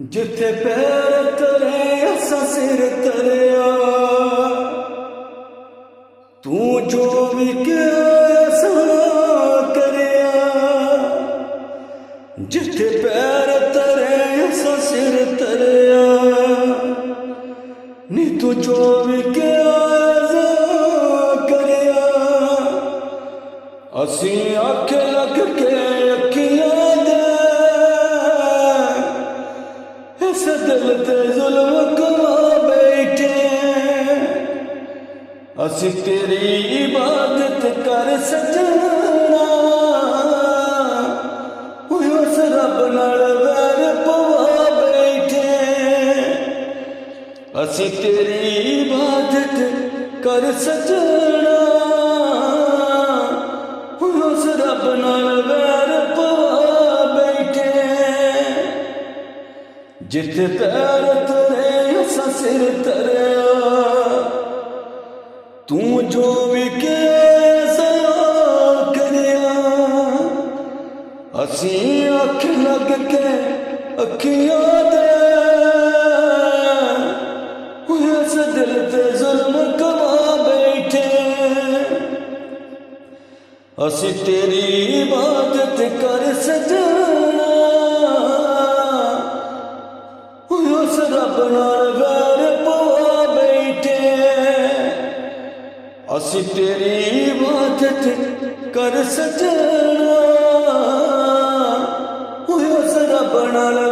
ਜਿੱਥੇ ਪੈਰ ਤਰੇ ਅਸਾਂ ਸਿਰ ਤਰਿਆ। ਤੂੰ ਜੋ ਵੀ ਕਿਹਾ ਅਸਾਂ ਕਰਿਆ। ਜਿੱਥੇ ਪੈਰ ਤਰੇ ਅਸਾਂ ਸਿਰ ਤਰਿਆ। ਨੀ ਤੂੰ ਜੋ ਵੀ ਕਿਹਾ ਅਸਾਂ ਕਰਿਆ। ਅਸੀਂ ਅੱਖ ਲੱਗ ਕੇ ਅਸੀਂ ਤੇਰੀ ਇਬਾਦਤ ਕਰ ਸਜਣਾ ਓਏ ਉਸ ਰੱਬ ਨਾਲ ਵੈਰ ਪਵਾ ਬੈਠੇ। ਅਸੀਂ ਤੇਰੀ ਇਬਾਦਤ ਕਰ ਸਜਣਾ ਉਸ ਰੱਬ ਨਾਲ ਵੈਰ ਪਵਾ ਬੈਠੇ। ਜਿੱਥੇ ਪੈਰ ਤਰੇ ਅਸਾਂ ਸਿਰ ਤਰਿਆ ਤੂੰ ਜੋ ਵੀ ਕਿਹਾ ਕਰਿਆ। ਅਸੀਂ ਅੱਖ ਲੱਗ ਕੇ ਅੱਖੀਆਂ ਦੇ ਉਸ ਦਿਲ ਤੇ ਜ਼ੁਲਮ ਕਮਾ ਬੈਠੇ। ਅਸੀਂ ਤੇਰੀ ਇਬਾਦਤ ਕਰ ਸਜਣਾ। ਉਸ ਰੱਬ ਅਸੀਂ ਤੇਰੀ ਇਬਾਦਤ ਕਰ ਸਜਣਾ ਉਸ ਰੱਬ ਨਾਲ ਵੈਰ